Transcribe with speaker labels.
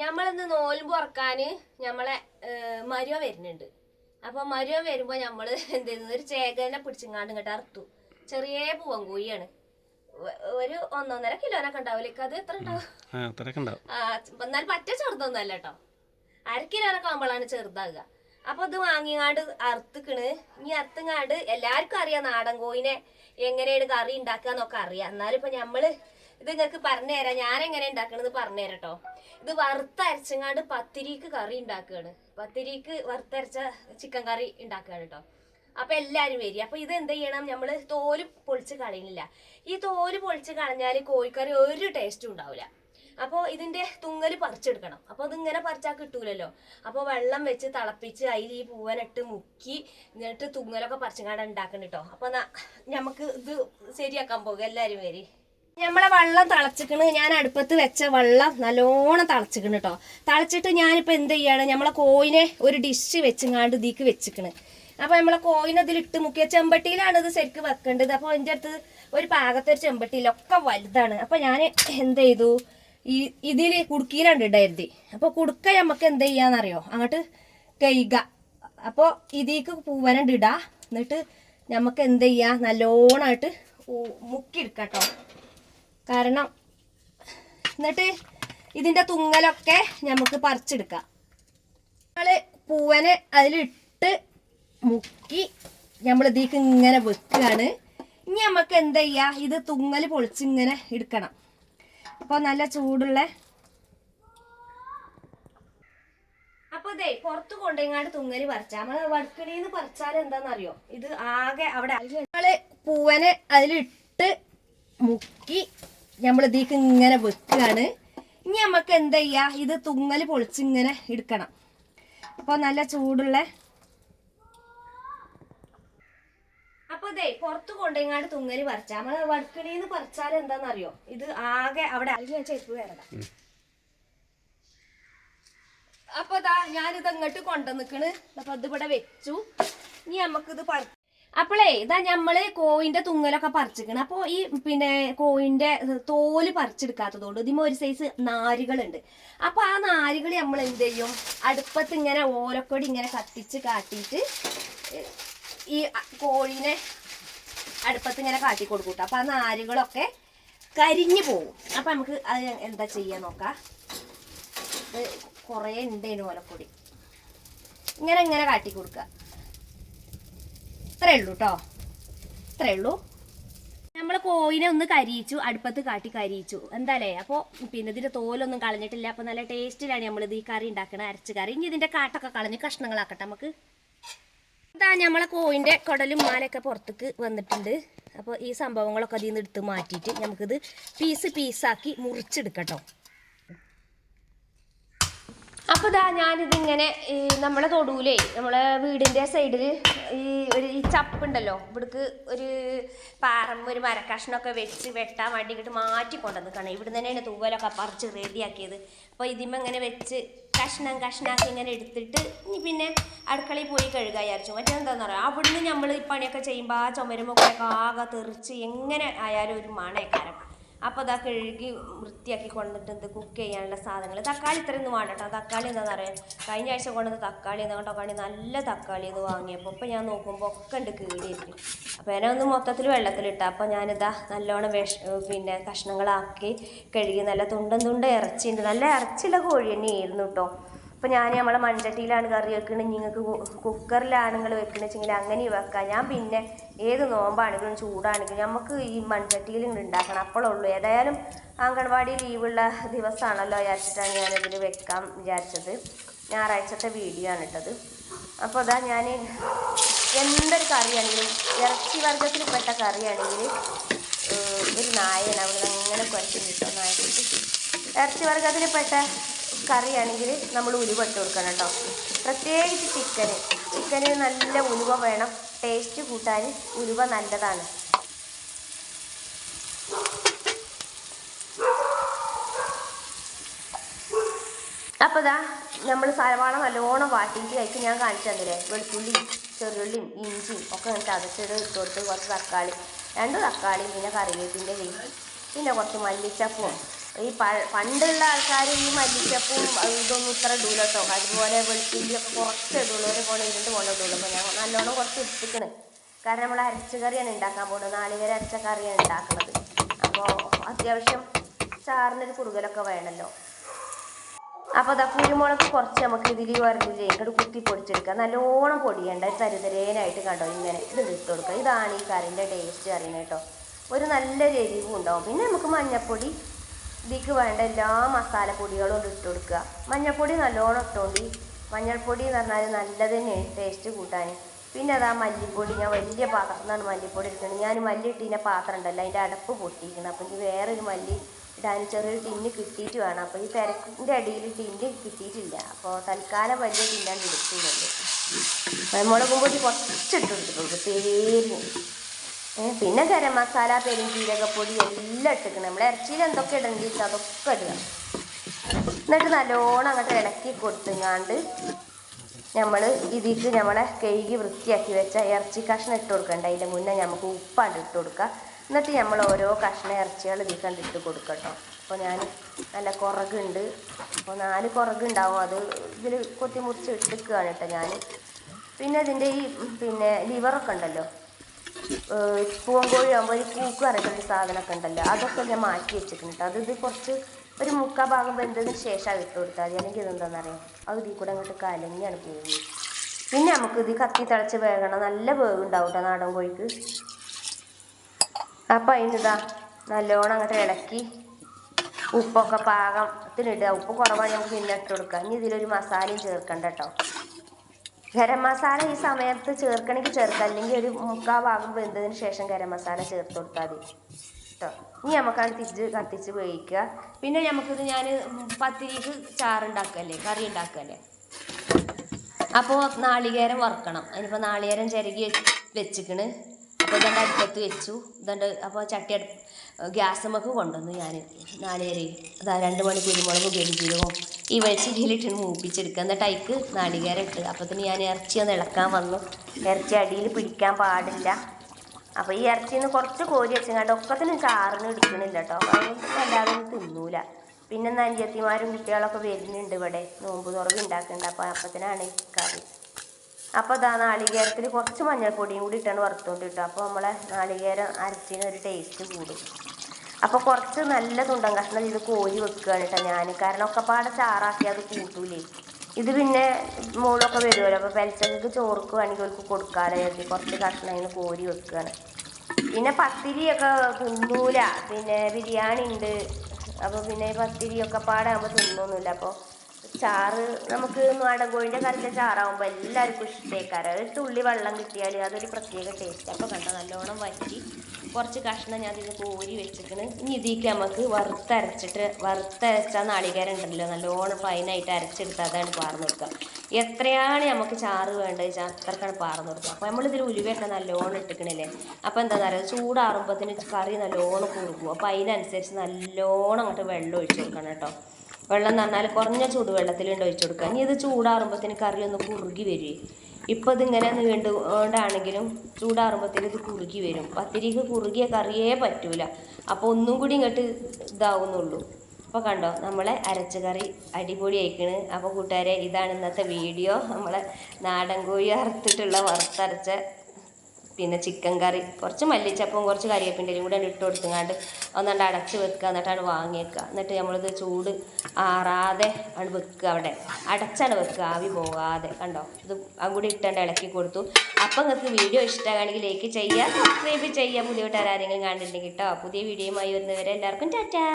Speaker 1: ഞമ്മളിന്ന് നോൽമ്പ് ഉറക്കാന് ഞമ്മളെ മരുവ വരുന്നുണ്ട്. അപ്പൊ മരുവ വരുമ്പോ ഞമ്മൾ എന്ത് ചെയ്യുന്നു? ഒരു ചേകനെ പിടിച്ചിങ്ങാണ്ട് ഇങ്ങോട്ട് അറുത്തു. ചെറിയ പൂവൻ കോഴിയാണ്. ഒരു ഒന്നൊന്നര കിലോനൊക്കെ ഉണ്ടാവില്ലേ അത് എത്ര ഉണ്ടാവും? എന്നാൽ പറ്റ ചെറുതൊന്നും അല്ല കേട്ടോ. അര കിലോനൊക്കെ ആകുമ്പോഴാണ് ചെറുതാകുക അപ്പൊ ഇത് വാങ്ങിങ്ങാണ്ട് അറുത്തുക്കണ്. ഇനി അറുത്തുങ്ങാണ്ട് എല്ലാവർക്കും അറിയാം നാടൻ കോയിനെ എങ്ങനെയാണ് കറി ഉണ്ടാക്കുക എന്നൊക്കെ അറിയാം. എന്നാലും ഇപ്പൊ ഞമ്മൾ ഇത് നിങ്ങൾക്ക് പറഞ്ഞു തരാം. ഞാൻ എങ്ങനെ ഉണ്ടാക്കണത് പറഞ്ഞു തരാം കേട്ടോ ഇത് വറുത്തരച്ചങ്ങാണ്ട് പത്തിരിക്ക് കറി ഉണ്ടാക്കുകയാണ് പത്തിരിക്ക് വറുത്തരച്ച ചിക്കൻ കറി ഉണ്ടാക്കുകയാണ് കേട്ടോ അപ്പൊ എല്ലാരും വരും. അപ്പൊ ഇത് എന്ത് ചെയ്യണം? നമ്മൾ തോൽ പൊളിച്ച് കളയുന്നില്ല ഈ തോൽ പൊളിച്ച് കളഞ്ഞാൽ കോഴിക്കറി ഒരു ടേസ്റ്റും ഉണ്ടാവില്ല അപ്പോൾ ഇതിന്റെ തുങ്ങൽ പറിച്ചെടുക്കണം. അപ്പോൾ ഇതിങ്ങനെ പറിച്ചാൽ കിട്ടൂലല്ലോ. അപ്പോൾ വെള്ളം വെച്ച് തിളപ്പിച്ച് അതിൽ ഈ പൂവനിട്ട് മുക്കി എന്നിട്ട് തുങ്ങലൊക്കെ പറിച്ചങ്ങാണ്ട് ഉണ്ടാക്കണം കേട്ടോ അപ്പോൾ നമുക്ക് ഇത് ശരിയാക്കാൻ പോകും. എല്ലാവരും വരി. നമ്മളെ വെള്ളം തിളച്ചിക്കണ്. ഞാൻ അടുപ്പത്ത് വെച്ച വെള്ളം നല്ലോണം തിളച്ചിക്കണ് കേട്ടോ തിളച്ചിട്ട് ഞാനിപ്പോൾ എന്ത് ചെയ്യാണ്? നമ്മളെ കോയിനെ ഒരു ഡിഷ് വെച്ചിങ്ങാണ്ട് ഇതിക്ക് വെച്ചിക്കണ്. അപ്പോൾ നമ്മളെ കോയിൻ അതിലിട്ട് മുക്കിയ ചെമ്പട്ടിയിലാണ് ഇത് ശരിക്ക് വെക്കേണ്ടത്. അപ്പോൾ എന്റെ അടുത്ത് ഒരു പാകത്തെ ഒരു ചെമ്പട്ടിയിലൊക്കെ വലുതാണ്. അപ്പോൾ ഞാൻ എന്ത് ചെയ്തു? ഈ ഇതിൽ കുടുക്കിയിലാണ് ഇടരുത്. അപ്പോൾ കുടുക്ക നമുക്ക് എന്ത് ചെയ്യാന്നറിയോ? അങ്ങോട്ട് കൈക അപ്പോൾ ഇതിക്ക് പൂവനണ്ട് ഇടാ. എന്നിട്ട് നമുക്ക് എന്ത് ചെയ്യാം? നല്ലോണമായിട്ട് മുക്കിയെടുക്കട്ടോ കാരണം എന്നിട്ട് ഇതിന്റെ തുങ്ങലൊക്കെ നമുക്ക് പറിച്ചെടുക്കാം. നമ്മൾ പൂവനെ അതിലിട്ട് മുക്കി നമ്മൾ ഇതിക്ക് ഇങ്ങനെ വെക്കുകയാണ് ഇനി നമുക്ക് എന്താ ചെയ്യുക ഇത് തുങ്ങൽ പൊളിച്ച് ഇങ്ങനെ എടുക്കണം. അപ്പോൾ നല്ല ചൂടുള്ള അപ്പോൾ ഇതേ പുറത്ത് കൊണ്ടെങ്ങാണ്ട് തുങ്ങൽ പറിച്ച. നമ്മൾ വടുക്കണിന്ന് പറിച്ചാൽ എന്താണെന്നറിയോ ഇത് ആകെ അവിടെ നമ്മൾ പൂവനെ അതിലിട്ട് മുക്കി നമ്മൾ ഇതിക്ക് ഇങ്ങനെ വെക്കുകയാണ് ഇനി നമുക്ക് എന്താ ചെയ്യുക ഇത് തുങ്ങൽ പൊളിച്ച് ഇങ്ങനെ എടുക്കണം. അപ്പോൾ നല്ല ചൂടുള്ള അപ്പോൾ ഇതേ പുറത്ത് കൊണ്ടെങ്ങാണ്ട് തുങ്ങൽ പറിച്ച. നമ്മൾ വടുക്കണിന്ന് പറിച്ചാൽ എന്താണെന്നറിയോ ഇത് ആകെ അവിടെ അരി ഞാൻ ചെരുപ്പ് വേറെടാ. അപ്പൊ ഇതാ ഞാനിത് അങ്ങോട്ട് കൊണ്ടുവന്നിക്കണ് അപ്പൊ ഇത് ഇവിടെ വെച്ചു. ഇനി നമുക്കിത് പറ അപ്പോളേ ഇതാ ഞമ്മൾ കോയിന്റെ തുങ്ങലൊക്കെ പറിച്ചിരിക്കണം. അപ്പൊ ഈ പിന്നെ കോയിന്റെ തോൽ പറിച്ചെടുക്കാത്തതുകൊണ്ട് ഇതിമ ഒരു സൈസ് നാരുകളുണ്ട്. അപ്പൊ ആ നാരുകൾ നമ്മൾ എന്ത് ചെയ്യും? അടുപ്പത്ത് ഇങ്ങനെ ഓലക്കൊടി ഇങ്ങനെ കത്തിച്ച് കാട്ടിയിട്ട് ഈ കോഴിനെ അടുപ്പത്ത് ഇങ്ങനെ കാട്ടി കൊടുക്കൂട്ടോ അപ്പൊ ആ നാരുകളൊക്കെ കരിഞ്ഞു പോകും അപ്പൊ നമുക്ക് അത് എന്താ ചെയ്യാൻ നോക്കാം? കുറേ ഉണ്ടേനു ഓലക്കൊടി. ഇങ്ങനെ ഇങ്ങനെ കാട്ടി കൊടുക്കുക ഇത്രേ ഉള്ളൂ കേട്ടോ ഇത്രേ ഉള്ളൂ നമ്മൾ കോയിനെ ഒന്ന് കരിയിച്ചു അടുപ്പത്ത് കാട്ടി കരിയിച്ചു. എന്താലേ? അപ്പോൾ പിന്നെ ഇതിന്റെ തോലൊന്നും കളഞ്ഞിട്ടില്ല. അപ്പോൾ നല്ല ടേസ്റ്റിലാണ് നമ്മൾ ഇത് ഈ കറി ഉണ്ടാക്കണത് അരച്ച് കറി. ഇനി ഇതിന്റെ കാട്ടൊക്കെ കളഞ്ഞ് കഷ്ണങ്ങളാക്കട്ടെ നമുക്ക്. ഇതാ നമ്മളെ കോയിന്റെ കുടലും മാലൊക്കെ പുറത്തേക്ക് വന്നിട്ടുണ്ട്. അപ്പോൾ ഈ സംഭവങ്ങളൊക്കെ അതിൽ നിന്ന് എടുത്ത് മാറ്റിയിട്ട് നമുക്കിത് പീസ് പീസാക്കി മുറിച്ചെടുക്കട്ടോ അപ്പോൾ ഇതാ ഞാനിതിങ്ങനെ ഈ നമ്മളെ തൊടൂലേ നമ്മളെ വീടിന്റെ സൈഡിൽ ഈ ഒരു ഈ ചപ്പുണ്ടല്ലോ ഇവിടേക്ക് ഒരു പാറമ്പ് ഒരു മരക്കഷ്ണമൊക്കെ വെച്ച് വെട്ടാൻ വേണ്ടി ഇങ്ങോട്ട് മാറ്റി കൊണ്ടുവന്നിക്കണം ഇവിടെ തന്നെയാണ് തൂവലൊക്കെ പറിച്ച് റെഡിയാക്കിയത്. അപ്പോൾ ഇതിമ്മ ഇങ്ങനെ വെച്ച് കഷ്ണം കഷ്ണാക്കി ഇങ്ങനെ എടുത്തിട്ട് ഇനി പിന്നെ അടുക്കളയിൽ പോയി കഴുകാൻ വിചാരിച്ചു. മറ്റേ എന്താണെന്ന് പറയുക അവിടുന്ന് നമ്മൾ ഈ പണിയൊക്കെ ചെയ്യുമ്പോൾ ആ ചുമരുമൊക്കെ ആകെ തെറിച്ച് എങ്ങനെ ആയാലും ഒരു മണയക്കാരം അപ്പോൾ അതാ കഴുകി വൃത്തിയാക്കി കൊണ്ടിട്ട് എന്ത് കുക്ക് ചെയ്യാനുള്ള സാധനങ്ങൾ. തക്കാളി ഇത്രയൊന്നും വേണ്ട കേട്ടോ. തക്കാളി എന്താണെന്ന് അറിയാം? കഴിഞ്ഞ ആഴ്ച കൊണ്ടത് തക്കാളി എന്താ തക്കാളി നല്ല തക്കാളി ഇത് വാങ്ങിയപ്പോൾ ഇപ്പോൾ ഞാൻ നോക്കുമ്പോൾ ഒക്കെ ഉണ്ട് കീടിയിട്ട് അപ്പോൾ എന്നെ ഒന്ന് മൊത്തത്തിൽ വെള്ളത്തിലിട്ട അപ്പോൾ ഞാനിതാ നല്ലോണം വിഷ പിന്നെ കഷ്ണങ്ങളാക്കി കഴുകി. നല്ല തുണ്ടൻ തുണ്ട ഇറച്ചിയുണ്ട്. നല്ല ഇറച്ചിയുള്ള കോഴി തന്നെയായിരുന്നു കേട്ടോ. അപ്പോൾ ഞാൻ നമ്മളെ മൺചട്ടിയിലാണ് കറി വെക്കുന്നത് നിങ്ങൾക്ക് കുക്കറിലാണ് നിങ്ങൾ വെക്കണമെങ്കിൽ അങ്ങനെ വെക്കാം. ഞാൻ പിന്നെ ഏത് നോമ്പാണെങ്കിലും ചൂടാണെങ്കിലും നമുക്ക് ഈ മൺചട്ടിയിൽ ഇങ്ങോട്ട് ഉണ്ടാക്കണം അപ്പോഴുള്ളൂ ഏതായാലും അംഗൻവാടി ലീവുള്ള ദിവസമാണല്ലോ വിചാരിച്ചിട്ടാണ് ഞാനിതിൽ വെക്കാൻ വിചാരിച്ചത്. ഞായറാഴ്ചത്തെ വീഡിയോ ആണ് ഇട്ടത്. അപ്പോൾ അതാ ഞാൻ എന്തൊരു കറിയാണെങ്കിലും ഇറച്ചി വർഗത്തിൽപ്പെട്ട കറിയാണെങ്കിൽ ഒരു നായയാണ് അവിടെ അങ്ങനെ കുറച്ച് കിട്ടും. നായ ഇറച്ചി വർഗത്തിൽപ്പെട്ട കറിയാണെങ്കിൽ നമ്മൾ ഉലുവ ഇട്ട് കൊടുക്കണം കേട്ടോ. പ്രത്യേകിച്ച് ചിക്കന്. ചിക്കന് നല്ല ഉലുവ വേണം. ടേസ്റ്റ് കൂട്ടാൻ ഉലുവ നല്ലതാണ്. അപ്പോൾ ഇതാ നമ്മൾ സവാള നല്ലോണം വാട്ടിയിട്ട് കഴിച്ച് ഞാൻ കാണിച്ചു തന്നില്ലേ? വെളുത്തുള്ളി ചെറുള്ളിയും ഇഞ്ചിയും ഒക്കെ എന്നിട്ട് അതച്ചിട്ട് ഇട്ട് കൊടുത്ത് കുറച്ച് തക്കാളി. രണ്ട് തക്കാളി പിന്നെ കറിവേപ്പിന്റെ വേപ്പ് പിന്നെ കുറച്ച് മല്ലിച്ചപ്പും. ഈ പണ്ടുള്ള ആൾക്കാർ ഈ മല്ലിച്ചപ്പും ഇതൊന്നും ഇത്ര ഇടൂല അതുപോലെ വെളുത്തുള്ളി ഒക്കെ കുറച്ച് ഇടുള്ളൂ. ഒരു കൊണ്ട് ഇരുണ്ട് കൊണ്ട് ഇടുള്ളൂ. അപ്പോൾ ഞാൻ നല്ലോണം കുറച്ച് ഇട്ടിക്കണ് കാരണം നമ്മൾ അരച്ച കറിയാണ് ഉണ്ടാക്കാൻ പോകുന്നത് നാളികേര അരച്ച കറിയാണ് ഉണ്ടാക്കുന്നത് അപ്പോൾ അത്യാവശ്യം ചാറിനൊരു കുറുകലൊക്കെ വേണമല്ലോ അപ്പോൾ അതാ കുരുമുളക് കുറച്ച് നമുക്ക് ഇതിൽ വരലില്ലേ ഇങ്ങോട്ട് കുത്തി പൊടിച്ചെടുക്കുക നല്ലോണം പൊടിയണ്ട. തരുതരേനായിട്ട് കണ്ടോ? ഇങ്ങനെ ഇത് ഇട്ട് കൊടുക്കുക ഇതാണ് ഈ കറിന്റെ ടേസ്റ്റ് അറിയുന്നത് കേട്ടോ. ഒരു നല്ല എരിവും ഉണ്ടാവും പിന്നെ നമുക്ക് മഞ്ഞൾപ്പൊടി ഇതിക്ക് വേണ്ട എല്ലാ മസാലപ്പൊടികളും ഒന്ന് ഇട്ട് കൊടുക്കുക. മഞ്ഞൾപ്പൊടി നല്ലോണം ഇട്ടോണ്ടി. മഞ്ഞൾപ്പൊടി എന്ന് പറഞ്ഞാൽ നല്ലത് തന്നെയാണ് ടേസ്റ്റ് കൂട്ടാൻ പിന്നെ അതാ മല്ലിപ്പൊടി. ഞാൻ വലിയ പാത്രത്തിലാണ് മല്ലിപ്പൊടി എടുക്കുന്നത് ഞാൻ മല്ലി ഇട്ടിന്റെ പാത്രം ഉണ്ടല്ലോ അതിന്റെ അടപ്പ് പൊട്ടിയിരിക്കുന്നത് അപ്പം ഇനി വേറൊരു മല്ലി ഇടാൻ ചെറിയൊരു ടിന്ന് കിട്ടിയിട്ട് വേണം. അപ്പോൾ ഈ തിരക്കിന്റെ അടിയിൽ ടിന്ന് കിട്ടിയിട്ടില്ല അപ്പോൾ തൽക്കാലം വലിയ ടിന്നാണ്ട് എടുക്കുന്നുണ്ട് മുളകും പൊടി കുറച്ചിട്ട് കൊടുത്തിട്ടുണ്ട്. പേരിന് പിന്നെ ഗരം മസാല പെരുംജീരകപ്പൊടി എല്ലാം ഇട്ടിക്കണം നമ്മൾ ഇറച്ചിയിൽ എന്തൊക്കെ ഇടേണ്ടി വെച്ചാൽ അതൊക്കെ ഇടുക. എന്നിട്ട് നല്ലോണം അങ്ങോട്ട് ഇളക്കി കൊടുത്തുങ്ങാണ്ട് നമ്മൾ ഇതിക്ക് നമ്മളെ കഴുകി വൃത്തിയാക്കി വെച്ച ഇറച്ചി കഷ്ണം ഇട്ട് കൊടുക്കണ്ട. അതിന്റെ മുന്നേ നമുക്ക് ഉപ്പാണ്ട് ഇട്ട് കൊടുക്കുക. എന്നിട്ട് നമ്മൾ ഓരോ കഷ്ണം ഇറച്ചികൾ ഇതിൽ കണ്ടിട്ട് കൊടുക്കട്ടോ അപ്പോൾ ഞാൻ നല്ല കുറകുണ്ട്. അപ്പോൾ നാല് കുറകുണ്ടാവും. അത് ഇതിൽ കൊത്തി മുറിച്ച് ഇട്ടിക്കുകയാണ് കേട്ടോ ഞാൻ. പിന്നെ ഇതിന്റെ ഈ പിന്നെ ലിവറൊക്കെ ഉണ്ടല്ലോ. പൂവൻകോഴി ആകുമ്പോൾ ഒരു കൂക്ക് അറിയിട്ടൊരു സാധനമൊക്കെ ഉണ്ടല്ലോ അതൊക്കെ ഞാൻ മാറ്റി വെച്ചിട്ടുണ്ട്. അത് ഇത് കുറച്ച് ഒരു മുക്കാ ഭാഗം വെന്തതിന് ശേഷം ഇട്ട് കൊടുത്താൽ മതി. അല്ലെങ്കിൽ ഇതെന്താണെന്നറിയാം അത് ഇതിൽ കൂടെ അങ്ങോട്ട് കലങ്ങിയാണ് പോകുന്നത് പിന്നെ നമുക്ക് ഇത് കത്തി തിളച്ച് വേകണം. നല്ല വേവ് ഉണ്ടാവും കേട്ടോ നാടൻ കോഴിക്ക്. അപ്പം അതിനിതാ നല്ലോണം അങ്ങോട്ട് ഇളക്കി ഉപ്പൊക്കെ പാകത്തിനിടുക ഉപ്പ് കുറവാണ് നമുക്ക് പിന്നെ ഇട്ട് കൊടുക്കുക. ഇനി ഇതിലൊരു മസാലയും ചേർക്കണ്ട കേട്ടോ ഗരം മസാല ഈ സമയത്ത് ചേർക്കണമെങ്കിൽ ചേർക്കാം. അല്ലെങ്കിൽ ഒരു മുക്കാൽ ഭാഗം വെന്തതിന് ശേഷം ഗരം മസാല ചേർത്ത് കൊടുത്താൽ മതി. കേട്ടോ ഇനി നമുക്കാണ് തിരിച്ച് കത്തിച്ച് വേവിക്കുക. പിന്നെ നമുക്കിത് ഞാൻ പത്തിരിക്ക് ചാറുണ്ടാക്കല്ലേ കറി ഉണ്ടാക്കല്ലേ അപ്പോൾ നാളികേരം വറുക്കണം. അതിനിപ്പോൾ നാളികേരം ചിരകി വെച്ചിക്കണ്. അപ്പോൾ ഇതെന്റെ അടുപ്പത്ത് വെച്ചു. ഇതെന്റെ അപ്പോൾ ചട്ടി അടുപ്പ് നമുക്ക് കൊണ്ടുവന്നു ഞാൻ നാളികേരം. അതാ രണ്ട് മണി കുരുമുളക് പെരുജീരകവും ഈ വെളിച്ചെടിയിലിട്ട് മൂപ്പിച്ചെടുക്കുക. എന്നിട്ട് അതിക്ക് നാളികേരം ഇട്ട്. അപ്പത്തിന് ഞാൻ ഇറച്ചി ഒന്ന് ഇളക്കാൻ വന്നു. ഇറച്ചി അടിയിൽ പിടിക്കാൻ പാടില്ല. അപ്പോൾ ഈ ഇറച്ചിയിൽ നിന്ന് കുറച്ച് കോരി വെച്ചങ്ങാണ്ട് ഒക്കത്തിനും ചാറിന് എടുക്കണില്ല കേട്ടോ അതൊന്നും എല്ലാവരും തിന്നൂല. പിന്നെ നഞ്ചത്തിമാരും കുട്ടികളൊക്കെ വരുന്നുണ്ട് ഇവിടെ. നോമ്പ് തുറവ് ഉണ്ടാക്കുന്നുണ്ട്. അപ്പോൾ അപ്പത്തിനാണ് കറി. അപ്പോൾ അതാ നാളികേരത്തിൽ കുറച്ച് മഞ്ഞൾപ്പൊടിയും കൂടി ഇട്ടാണ് വറുത്തോണ്ട് കിട്ടും അപ്പോൾ നമ്മളെ നാളികേരം അരച്ചിന് ഒരു ടേസ്റ്റ് കൂടും. അപ്പോൾ കുറച്ച് നല്ല തുണ്ടൻ കഷ്ണം ഇത് കോരി വെക്കുകയാണ് കേട്ടോ ഞാൻ കാരണം ഒക്കെ പാടെ ചാറാക്കി അത് കൂട്ടൂലേ. ഇത് പിന്നെ മോളൊക്കെ വരുമല്ലോ അപ്പോൾ പെലച്ചക്ക് ചോർക്ക് വേണമെങ്കിൽ അവർക്ക് കൊടുക്കാലോ കരുതി കുറച്ച് കഷ്ണം അതിന് കോരി വെക്കുകയാണ് പിന്നെ പത്തിരിയൊക്കെ തിന്നൂല പിന്നെ ബിരിയാണി ഉണ്ട് അപ്പോൾ പിന്നെ പത്തിരിയൊക്കെ പാടാകുമ്പോൾ തിന്നൊന്നുമില്ല അപ്പോൾ ചാറ് നമുക്ക് നാടൻ കോഴിന്റെ കറിയിലെ ചാറാകുമ്പോൾ എല്ലാവർക്കും ഇഷ്ടേക്കാരം. ഒരു തുള്ളി വെള്ളം കിട്ടിയാൽ അതൊരു പ്രത്യേക ടേസ്റ്റ് അപ്പോൾ കണ്ടോ നല്ലോണം വറ്റി കുറച്ച് കഷ്ണം ഞാൻ ഇതിന് കോരി വെച്ചിരിക്കണ്. ഇനി ഇതിലേക്ക് നമുക്ക് വറുത്തരച്ചിട്ട് വറുത്തരച്ച നാളികേരം ഉണ്ടല്ലോ നല്ലോണം ഫൈനായിട്ട് അരച്ചെടുത്ത് അതാണ് പാർന്ന് കൊടുക്കുക. എത്രയാണ് നമുക്ക് ചാറ് വേണ്ടത് വെച്ചാൽ അത്രക്കാണ് പാർന്ന് കൊടുക്കുക. അപ്പോൾ നമ്മളിതിൽ ഉലുവയൊക്കെ നല്ലോണം ഇട്ടിക്കണില്ലേ അപ്പോൾ എന്താ പറയുക ചൂടാറുമ്പോഴത്തേന് കറി നല്ലോണം കുറുക്കും. അപ്പോൾ അതിനനുസരിച്ച് നല്ലോണം അങ്ങോട്ട് വെള്ളം ഒഴിച്ചു കൊടുക്കണം കേട്ടോ. വെള്ളം എന്ന് പറഞ്ഞാൽ കുറഞ്ഞ ചൂടുവെള്ളത്തിലുണ്ട് ഒഴിച്ചു കൊടുക്കുക. ഇനി ഇത് ചൂടാറുമ്പോഴത്തേന് കറി ഒന്ന് കുറുകി വരുവേ ഇപ്പോൾ ഇതിങ്ങനെ നീണ്ടുകൊണ്ടാണെങ്കിലും ചൂടാറുമ്പോഴത്തേന് ഇത് കുറുകി വരും. പത്തിരിക്ക് കുറുകിയ കറിയേ പറ്റൂല. അപ്പോൾ ഒന്നും കൂടി ഇങ്ങോട്ട് ഇതാവുന്നുള്ളൂ. അപ്പോൾ കണ്ടോ നമ്മളെ അരച്ച കറി അടിപൊളി ആയിക്കണ്. അപ്പോൾ കൂട്ടുകാരെ ഇതാണ് ഇന്നത്തെ വീഡിയോ. നമ്മളെ നാടൻ കോഴി അറുത്തിട്ടുള്ള വറുത്തരച്ച പിന്നെ ചിക്കൻ കറി കുറച്ച് മല്ലിച്ചപ്പും കുറച്ച് കരിവേപ്പിന്റെയും കൂടെ ഇട്ട് കൊടുത്തുങ്ങാണ്ട് ഒന്നുകൊണ്ട് അടച്ച് വെക്കുക. എന്നിട്ടാണ് വാങ്ങിയേക്കുക. എന്നിട്ട് നമ്മളിത് ചൂട് ആറാതെ ആണ് വെക്കുക അവിടെ. അടച്ചാണ് വെക്കുക. ആവി പോകാതെ. കണ്ടോ? ഇത് അങ്ങോട്ട് ഇട്ടാണ്ട് ഇളക്കി കൊടുത്തു. അപ്പം നിങ്ങൾക്ക് വീഡിയോ ഇഷ്ടമാണെങ്കിൽ ലൈക്ക് ചെയ്യുക സബ്സ്ക്രൈബ് ചെയ്യുക. പുതിയ ആരെങ്കിലും കണ്ടിട്ടുണ്ടെങ്കിൽ കേട്ടോ പുതിയ വീഡിയോയുമായി വരുന്നവരെ എല്ലാവർക്കും ടാറ്റാ.